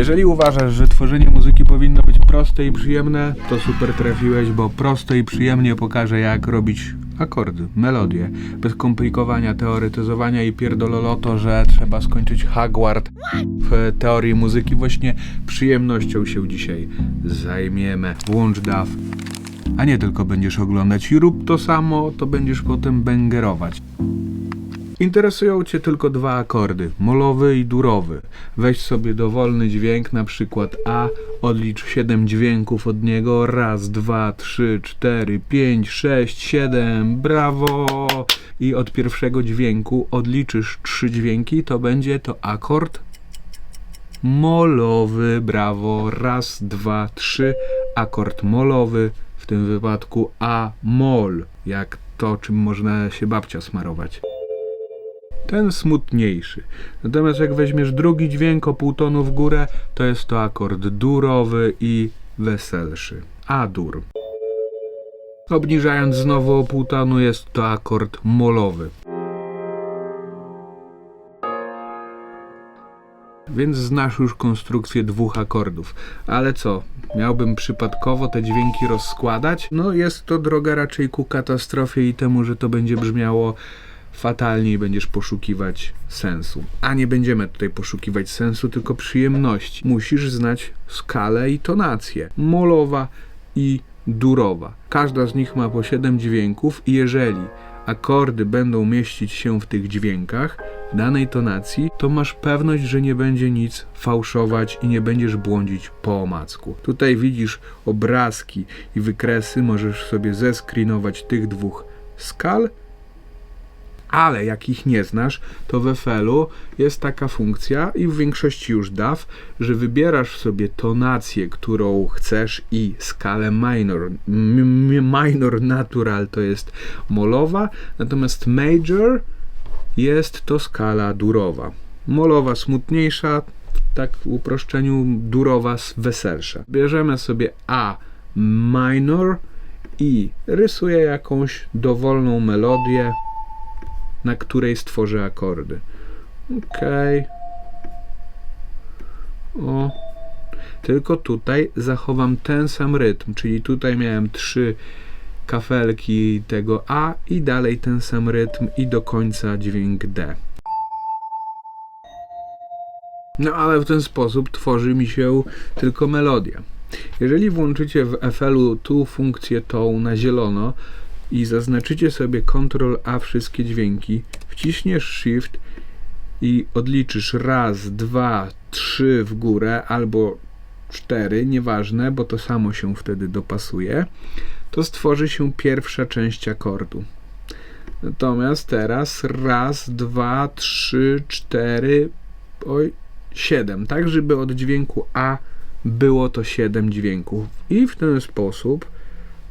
Jeżeli uważasz, że tworzenie muzyki powinno być proste i przyjemne, to super trafiłeś, bo prosto i przyjemnie pokażę jak robić akordy, melodie, bez komplikowania, teoretyzowania i pierdololoto, że trzeba skończyć Hogwart w teorii muzyki. Właśnie przyjemnością się dzisiaj zajmiemy. Włącz DAW. A nie tylko będziesz oglądać i rób to samo, to będziesz potem bęgerować. Interesują Cię tylko dwa akordy, molowy i durowy. Weź sobie dowolny dźwięk, na przykład A, odlicz 7 dźwięków od niego. Raz, dwa, trzy, cztery, pięć, sześć, siedem. Brawo! I od pierwszego dźwięku odliczysz trzy dźwięki, to będzie to akord molowy. Brawo! Raz, dwa, trzy. Akord molowy, w tym wypadku A mol, jak to, czym można się babcia smarować ten smutniejszy. Natomiast jak weźmiesz drugi dźwięk o pół tonu w górę, to jest to akord durowy i weselszy. A-dur. Obniżając znowu o pół tonu jest to akord molowy. Więc znasz już konstrukcję dwóch akordów. Ale co? Miałbym przypadkowo te dźwięki rozskładać? No jest to droga raczej ku katastrofie i temu, że to będzie brzmiało fatalnie i będziesz poszukiwać sensu. A nie będziemy tutaj poszukiwać sensu, tylko przyjemności. Musisz znać skalę i tonację. Molowa i durowa. Każda z nich ma po 7 dźwięków i jeżeli akordy będą mieścić się w tych dźwiękach, w danej tonacji, to masz pewność, że nie będzie nic fałszować i nie będziesz błądzić po omacku. Tutaj widzisz obrazki i wykresy, możesz sobie zeskrinować tych dwóch skal ale jak ich nie znasz, to w FL-u jest taka funkcja i w większości już DAW, że wybierasz sobie tonację, którą chcesz i skalę minor. Minor natural to jest molowa, natomiast major jest to skala durowa. Molowa smutniejsza, tak w uproszczeniu durowa weselsza. Bierzemy sobie A minor i rysuję jakąś dowolną melodię na której stworzę akordy. Okej. O. Tylko tutaj zachowam ten sam rytm, czyli tutaj miałem trzy kafelki tego A i dalej ten sam rytm i do końca dźwięk D. No ale w ten sposób tworzy mi się tylko melodia. Jeżeli włączycie w FL-u tu funkcję tą na zielono, i zaznaczycie sobie Ctrl A wszystkie dźwięki, wciśniesz Shift i odliczysz raz, dwa, trzy w górę albo cztery, nieważne, bo to samo się wtedy dopasuje, to stworzy się pierwsza część akordu. Natomiast teraz raz, dwa, trzy, cztery, oj, siedem, tak żeby od dźwięku A było to siedem dźwięków. I w ten sposób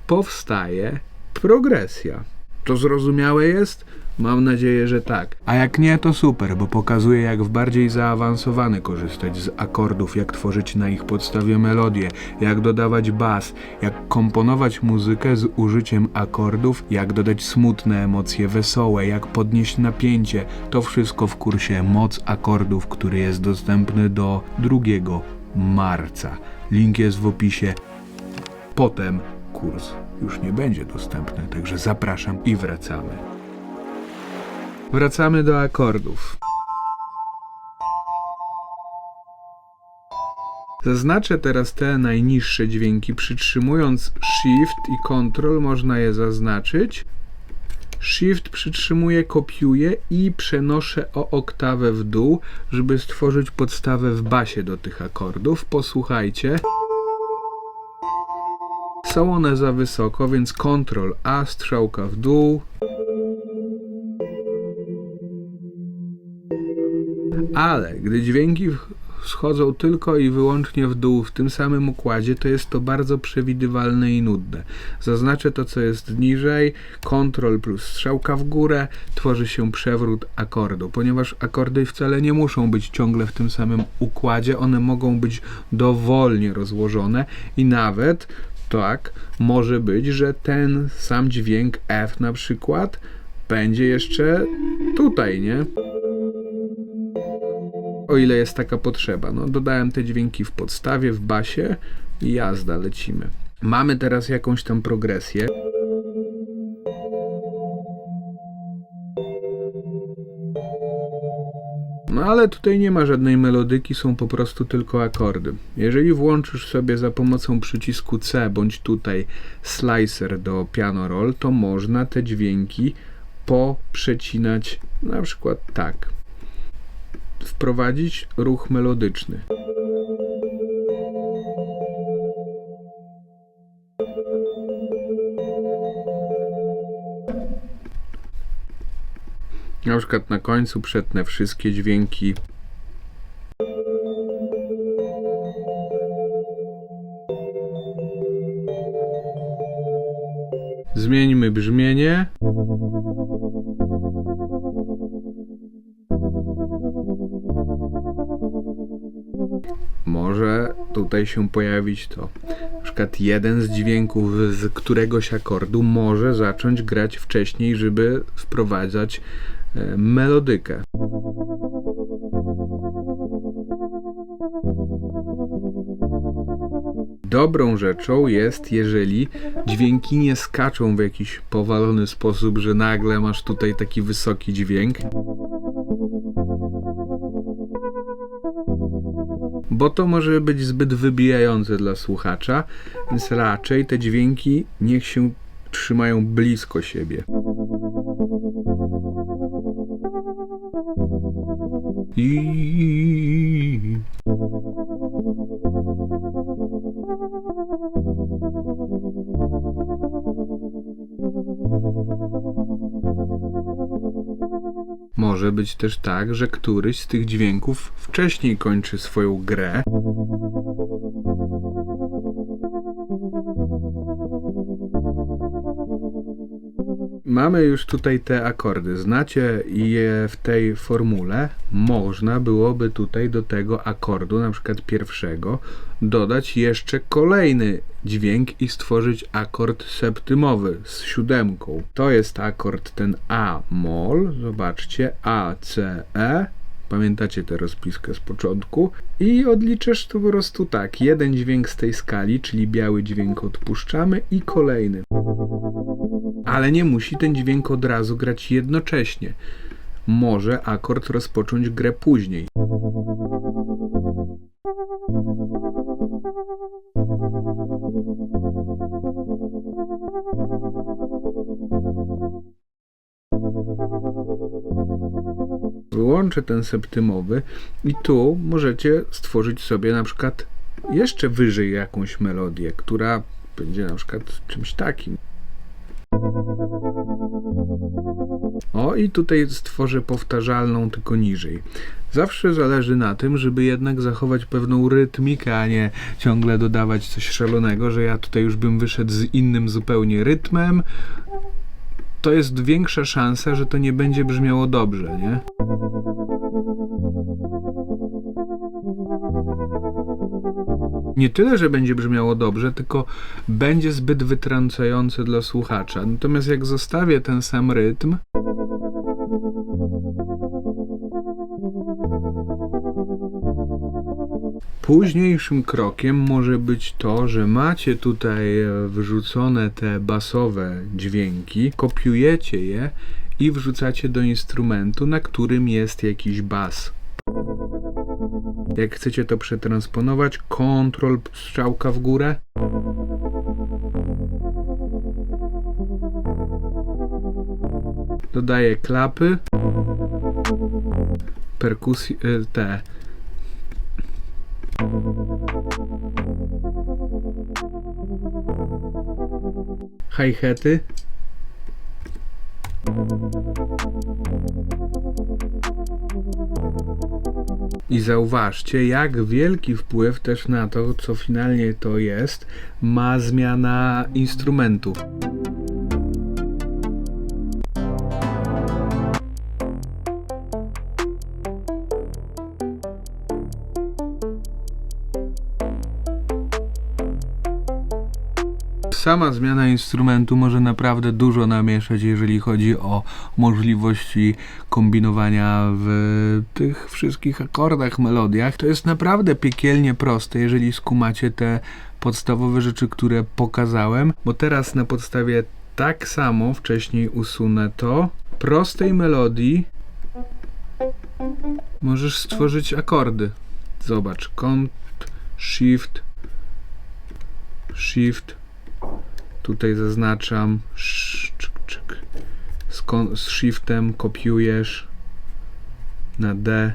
powstaje progresja. To zrozumiałe jest? Mam nadzieję, że tak. A jak nie, to super, bo pokazuje, jak w bardziej zaawansowany korzystać z akordów, jak tworzyć na ich podstawie melodie, jak dodawać bas, jak komponować muzykę z użyciem akordów, jak dodać smutne emocje, wesołe, jak podnieść napięcie. To wszystko w kursie Moc akordów, który jest dostępny do 2 marca. Link jest w opisie. Potem kurs już nie będzie dostępny, także zapraszam i wracamy. Wracamy do akordów. Zaznaczę teraz te najniższe dźwięki. Przytrzymując Shift i Ctrl można je zaznaczyć. Shift przytrzymuję, kopiuję i przenoszę o oktawę w dół, żeby stworzyć podstawę w basie do tych akordów. Posłuchajcie. Są one za wysoko, więc Ctrl A, strzałka w dół. Ale gdy dźwięki schodzą tylko i wyłącznie w dół w tym samym układzie, to jest to bardzo przewidywalne i nudne. Zaznaczę to, co jest niżej, Ctrl plus strzałka w górę, tworzy się przewrót akordu. Ponieważ akordy wcale nie muszą być ciągle w tym samym układzie, one mogą być dowolnie rozłożone i nawet tak, może być, że ten sam dźwięk F na przykład będzie jeszcze tutaj, nie? o ile jest taka potrzeba. No, dodałem te dźwięki w podstawie, w basie i jazda, lecimy. Mamy teraz jakąś tam progresję. No ale tutaj nie ma żadnej melodyki, są po prostu tylko akordy. Jeżeli włączysz sobie za pomocą przycisku C bądź tutaj slicer do piano roll, to można te dźwięki poprzecinać na przykład tak. Wprowadzić ruch melodyczny. Na przykład na końcu przetnę wszystkie dźwięki. Zmieńmy brzmienie. Może tutaj się pojawić to. Na przykład jeden z dźwięków z któregoś akordu może zacząć grać wcześniej, żeby wprowadzać melodykę. Dobrą rzeczą jest, jeżeli dźwięki nie skaczą w jakiś powalony sposób, że nagle masz tutaj taki wysoki dźwięk. Bo to może być zbyt wybijające dla słuchacza, więc raczej te dźwięki niech się trzymają blisko siebie. I Może być też tak, że któryś z tych dźwięków wcześniej kończy swoją grę. Mamy już tutaj te akordy. Znacie je w tej formule. Można byłoby tutaj do tego akordu, na przykład pierwszego, dodać jeszcze kolejny dźwięk i stworzyć akord septymowy z siódemką. To jest akord ten A mol, zobaczcie, A, C, E. Pamiętacie tę rozpiskę z początku? I odliczysz to po prostu tak. Jeden dźwięk z tej skali, czyli biały dźwięk odpuszczamy i kolejny. Ale nie musi ten dźwięk od razu grać jednocześnie. Może akord rozpocząć grę później. Wyłączę ten septymowy i tu możecie stworzyć sobie na przykład jeszcze wyżej jakąś melodię, która będzie na przykład czymś takim. O, i tutaj stworzę powtarzalną, tylko niżej. Zawsze zależy na tym, żeby jednak zachować pewną rytmikę, a nie ciągle dodawać coś szalonego, że ja tutaj już bym wyszedł z innym zupełnie rytmem. To jest większa szansa, że to nie będzie brzmiało dobrze, nie? Nie tyle, że będzie brzmiało dobrze, tylko będzie zbyt wytrącające dla słuchacza. Natomiast jak zostawię ten sam rytm, Późniejszym krokiem może być to, że macie tutaj wrzucone te basowe dźwięki, kopiujecie je i wrzucacie do instrumentu, na którym jest jakiś bas. Jak chcecie to przetransponować, kontrol strzałka w górę. Dodaję klapy. Perkusje, te hi-haty. I zauważcie, jak wielki wpływ też na to, co finalnie to jest, ma zmiana instrumentu. Sama zmiana instrumentu może naprawdę dużo namieszać, jeżeli chodzi o możliwości kombinowania w tych wszystkich akordach, melodiach. To jest naprawdę piekielnie proste, jeżeli skumacie te podstawowe rzeczy, które pokazałem, bo teraz na podstawie tak samo wcześniej usunę to prostej melodii możesz stworzyć akordy. Zobacz, Ctrl, Shift, Shift, tutaj zaznaczam. Z, z Shiftem kopiujesz na D.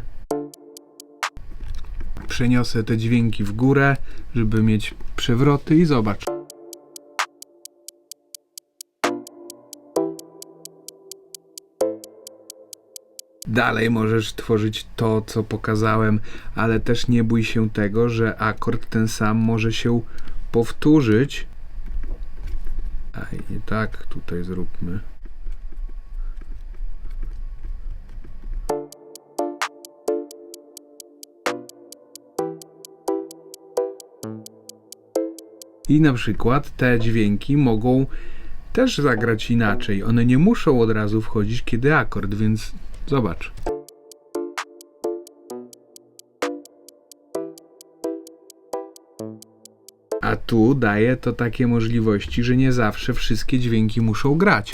Przeniosę te dźwięki w górę, żeby mieć przewroty i zobacz. Dalej możesz tworzyć to, co pokazałem, ale też nie bój się tego, że akord ten sam może się powtórzyć. A i tak tutaj zróbmy. I na przykład te dźwięki mogą też zagrać inaczej. One nie muszą od razu wchodzić, kiedy akord, więc zobacz. A tu daje to takie możliwości, że nie zawsze wszystkie dźwięki muszą grać.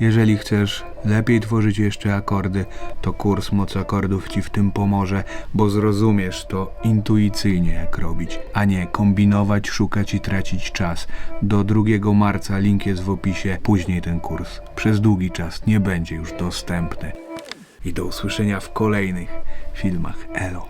Jeżeli chcesz lepiej tworzyć jeszcze akordy, to kurs Moc Akordów Ci w tym pomoże, bo zrozumiesz to intuicyjnie jak robić, a nie kombinować, szukać i tracić czas. Do 2 marca link jest w opisie, później ten kurs przez długi czas nie będzie już dostępny. I do usłyszenia w kolejnych filmach. Elo.